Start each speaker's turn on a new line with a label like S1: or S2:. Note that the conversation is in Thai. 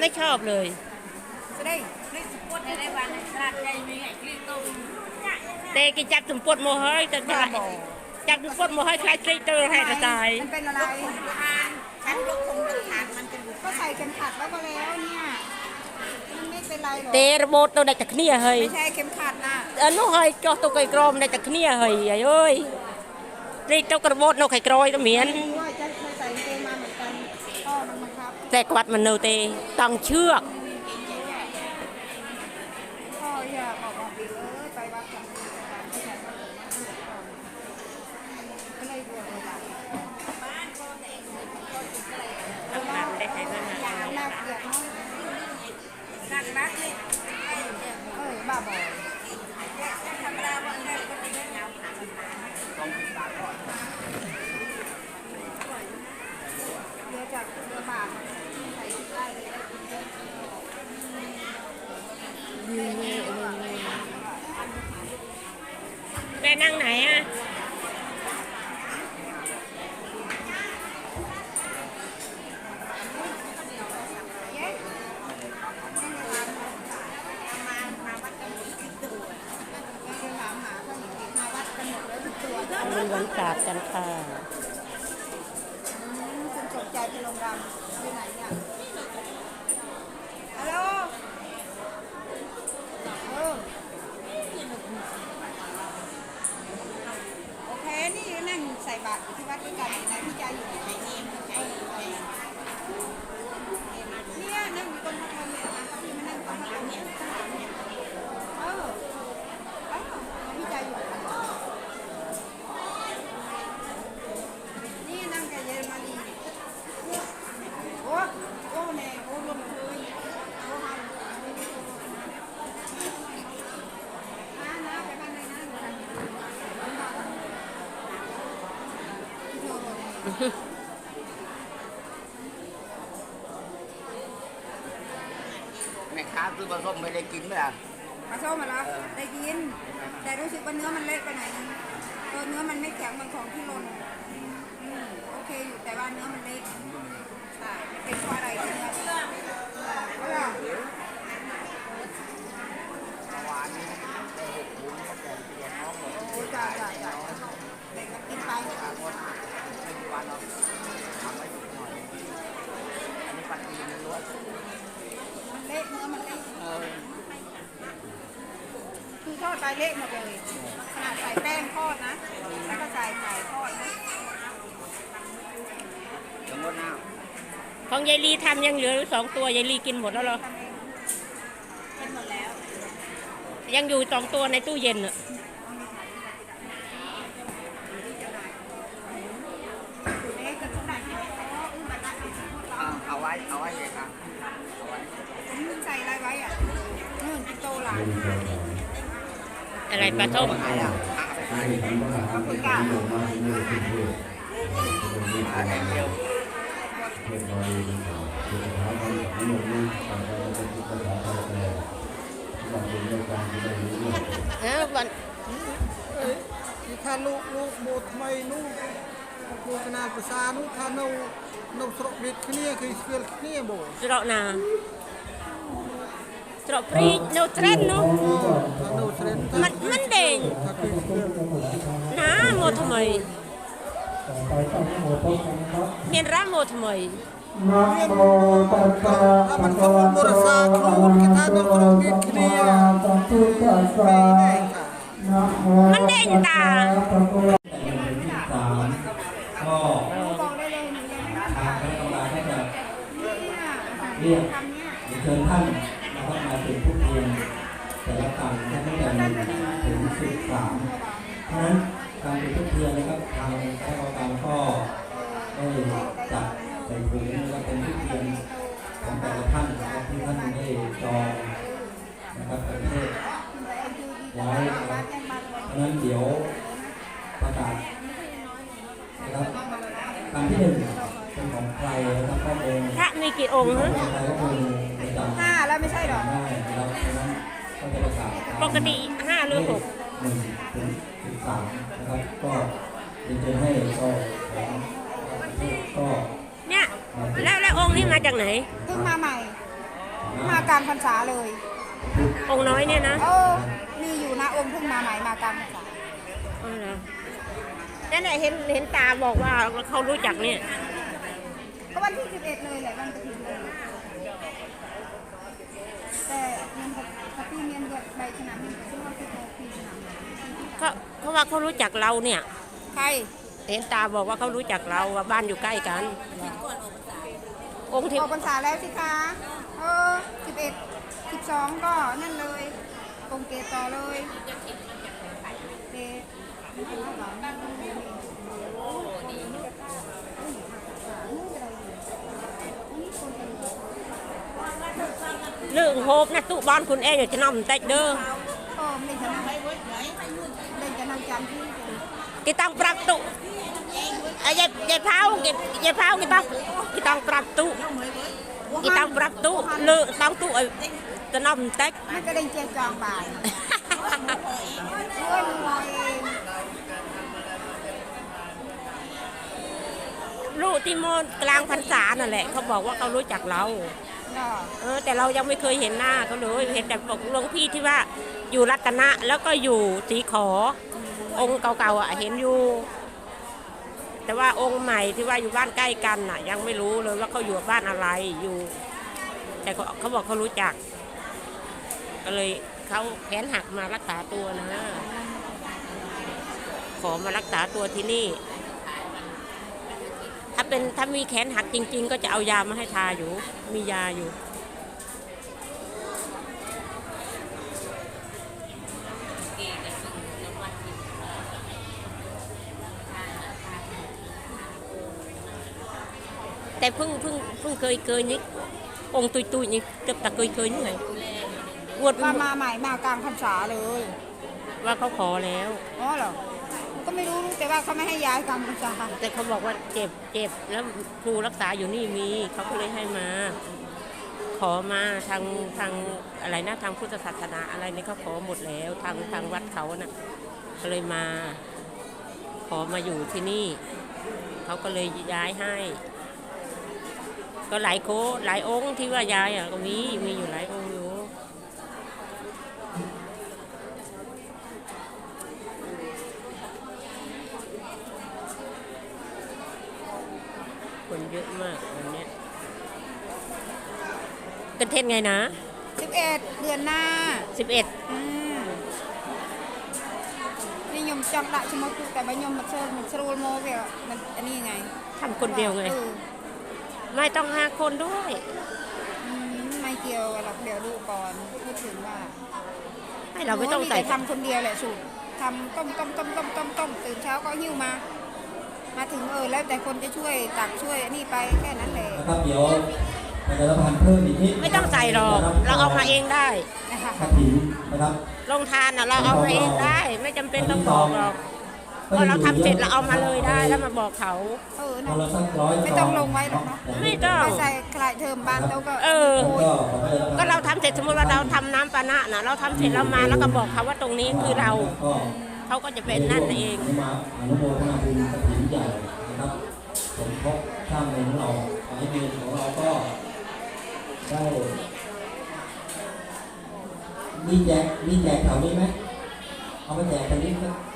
S1: ไม่ชอบเลย
S2: จะได้ได้สปอตได้วันราดใจมีไงคลิปตรง
S1: เตะกินจับสมปวดโมเฮ้ยจะได้จับสมปวดโมเฮ้ยคล้ายคลิกเตอร์ให้กระจาย
S2: มันเป็นอะไรทานฉันยกคงยกทานมันจะบุกก็ใส่เข็มขัดไว้ก็แล้วเนี่ยมันไม่เป็นไรหรอก
S1: เตะระบบตัวใดจากเนี่ยเฮ้ย
S2: ไม่ใช่เข็มขัดนะ
S1: អនុហើយចោះទៅកៃក្រមនៅតែគ្នាហើយអាយអើយរីទៅក្របោតនៅកៃក្រយទៅមាន តែគាត់មិននៅទេតង់ឈឿក
S2: พ่อ แม่
S1: นั่งไหนอะ
S2: เย้มามาวัดกันหมดทุกตัวไม่ได้ถามหาเขาหญิงมาวัดกันกตัว
S1: มันวันศาสตร์กันค่ะ
S2: คุณสนใจเป็นโรงแรมอยู่ไหนเนี่ยฮัลโหลเออโอเค นี่นั่งใส่ บาตรอยู่ที่วัดด้วยกันไหนพี่ใจอยู่ไหนนี่เออเนี่ยนั่งอยู่ตรงพระพรหมเนี่ยนะพี่มานั่งตรงพระพรหมเนี่ยข้างหลังเนี่ยเออเออพี่ใจอยู่ไหนนี่นั่งกับเยอรมนีโอ้โอ้แน่โอ้ลมเลยโอ้ฮันน้าน้าไปบ้านไหนนะ
S3: แม่ค้าซื้อปลาส้มไม่ได้กินไหมอะ
S2: ปลาส้มมาแล้วได้กิน แต่รู้สึกว่าเนื้อมันเล็กไปหน่อยนึงตัวเนื้อมันไม่แข็งเหมือนของที่ลนอืมโอเคอยู่แต่ว่าเนื้อมันเล็กใช่เป็นเพราะอะไรเนื้อเออ
S3: หวานนี่ได้หกถุงก็แก่เตียน้องเลย
S2: โอ้จ้าจ้าจ้าเด็กก็กินไป
S3: หมด ไม่กี่วันเราทำไว้อีกหน่อยอันนี้ปลาตีนล้วน
S2: มันเละเนื้อมันเละ
S3: เออ
S2: คือทอดไปเละหมดเลยขนาดใส่แป้งทอดนะ แล้วก็ใส่ไก่ทอดนะ
S3: เดี๋ยวงดน้า
S1: ของยายลีทำยังเหลือสองตัวยายลีกินหมดแล้วเหรอ
S2: ทำเองกินหมดแล้ว
S1: ยังอยู่สองตัวในตู้เย็นอะ
S2: เละกับทุกอย่างที่เขาอื้อบัตรละำ
S3: อาไว้ลยครับ
S2: นุ่นใส่ะไรไว้อะนเฮ้มเออวัน
S1: ถ้าลูกลูกบุไม่
S3: ลูกลูกนาภาษา
S1: ลูก
S4: ทานู នៅស្រុកមានគ្នាគេស្គាល់គ្នាបង
S1: ស្រុកណាស្រុកព្រីកនៅត្រេននោះ
S4: នៅត្រេនមិនមិនដេញ
S1: ណាមកថ្មីមានរ៉ាមកថ្មី
S4: មានមិនក៏មរសាខ្លួនគេថានៅក្នុងមាន
S2: គ្នា
S5: មិនដេញតាក៏ รี
S2: ยน
S5: เชิญท่านนะครับมาเป็นผู้เรียนแต่ละตังท่านตั้งแต่หนึ่งถึงสิบสามเพราะนั้นการเป็นผู้เรียนนะครับทางคณะกรรมการก็ได้จัดใส่ถุงแล้วเป็นผู้เรียนของแต่ละท่านนะครับที่ท่านได้จองนะครับประเทศไว้นะครับเพราะนั้นเดี๋ยวประกาศนะครับการที่หนึ่งเป็นของใครนะครับก็เป็น
S1: มีกี่องค์ฮะ
S2: ห้าแล้วไม่ใช่หรอ
S1: ปกติห้าหรือหก
S5: หนึ่งถึงสิบสามนะครับก็เรียนเชิญให้ก็ของก็
S1: เนี่ยแล้วแล้วองค์นี้มาจากไหน
S2: เพิ่งมาใหม่
S5: อ
S2: มากลางพรรษาเลย
S1: องค์น้อยเนี่ยนะ
S2: เออมีอยู่นะองค์เพิ่งมาใหม่มากลางพรรษา
S1: อ๋อเหรอนั่นแหละเห็นเห็นตาบอกว่าเขารู้จักเนี่ย
S2: ก็ วันที่ 11 เลยแหละวันกระถิ่นเลยแต่มันกับปีเมียนด้วยใบสนามบินซึ่งว่าคือโตปีสนามบิน
S1: เขาเขาว่าเขารู้จักเราเนี่ย
S2: ใคร
S1: เห็นตาบอกว่าเขารู้จักเราว่าบ้านอยู่ใกล้กัน องค์ที่
S2: ออกพรรษาแล้วสิคะเออ11 12 ก็นั่นเลยองค์เกตต่อเลยเกต
S1: เรื่องโฮบนะตู้บ้านคุณเองอย่าจะนำแต่เด้อ
S2: ก็ไม่ชนะเล่นจะนำจำที่
S1: กี่ตังปรับตู้ไอ้ยายยายเผากี่ยายเผากี่ตังกี่ตังปรับตู้กี่ตังปรับตู้เลือกตังตู้ไอ้จะนำแต่
S2: มันก็เล่นเจจองบ่ายเอ้ยมวยเอง
S1: ลูกที่โมนกลางพรรษานั่นแหละ เขาบอกว่าเขารู้จักเรา
S2: เนาะ
S1: เออ แต่เรายังไม่เคยเห็นหน้าเขาเลยเห็นแต่บอกหลวงพี่ที่ว่าอยู่รัตนะแล้วก็อยู่สีขอ องค์เก่าๆอะเห็นอยู่ แต่ว่าองค์ใหม่ที่ว่าอยู่บ้านใกล้กันน่ะ ยังไม่รู้เลยว่าเขาอยู่บ้านอะไรอยู่ แต่เขาเขาบอกเขารู้จัก ก็เลยเขาแขนหักมารักษาตัวนะขอมารักษาตัวที่นี่ถ้า เป็นถ้ามีแขนหักจริง ๆ ก็จะเอายามาให้ทาอยู่ มียาอยู่ แต่เพิ่งเพิ่งเพิ่งเคยเคยนี่องค์ตุยตุยๆนี่เกือบแต่เคยเคยนี่ไงอวด
S2: มามาใหม่มากลางพรรษาเลย
S1: ว่าเขาขอแล้ว
S2: อ๋อเหรอผม ก็ไม่รู้แต่ว่าเขาไม่ให้ย้ายกลางพรรษา
S1: แต่เขาบอกว่าเจ็บเจ็บแล้วครูรักษาอยู่นี่มีเขาก็เลยให้มา ขอมาทางทางอะไรนะทางพุทธศาสนาอะไรนี่เขาขอหมดแล้วทางทางวัดเขาน่ะก็เลยมา ขอมาอยู่ที่นี่เขาก็เลยย้ายให้ ก็หลายโคหลายองค์ที่ว่าย้ายอะก็มีมีอยู่หลายองค์อยู่คนเยอะ มากวันเนี้ยกันเทศไงนะ
S2: 11เดือนหน้า
S1: 11
S2: อืมนี่ยมจำได้ชมพูแต่บายมมาเชิญมันสรูลโมเวลมันอันนี้ไง
S1: ทำคนเดียวไง
S2: ออ
S1: ไม่ต้องหาคนด้วย
S2: อืมไม่เกี่ยวกันหรอกเดี๋ยวดูก่อนพูดถึงว่า
S1: ให้เราไม่ต้องใส่
S2: โแต่ทำคนเดียวแหละสูตรทำต้มต้มต้มต้มต้มต้มตื่นเช้าก็หิ้วมา มาถึงเออแล้วแต่คนจะช่วยตักช่วยอันนี้ไปแค่นั้นแหละ
S5: นะครับเดี๋ยวประชาสัมพันธ์เพิ่มอีกนิด
S1: ไม่ต้องใส่หรอกเราเอามาเองได้
S2: นะคะ
S5: กระถิ่นนะครับ
S1: ลงทานอะเราเอามาเองได้ ไม่จำเป็นต้องบอกหรอกพอเราทำเสร็จเราเอามาเลยได้แล้วมาบอกเขา
S2: เออ
S5: พอ
S2: เนาะ
S5: เราสักร้อย
S2: ไม่ต้องลงไว้หรอกเนอะ
S1: ไม่ต้อง
S2: ไปใส่คลายเทอมบ้านเราก็
S1: เออ
S2: โย
S5: ก็ขอประชาสัมพันธ์
S1: ก็เราทำเสร็จสมมติว่าเราทำน้ำปานะนะเราทำเสร็จเรามาแล้วก็บอกเขาว่าตรงนี้คือเรา
S5: ก็
S1: เขาก็จะเป็นนั่นเอง
S5: อนุมาอนุโมทนาบุญกระถิ่น ใหญ่นะครับสมทบสร้างเงินของเราสายเงินของเราก็ได้มีแจกมีแจกแถวนี้ไหมเอาไปแจกแถวนี้สับ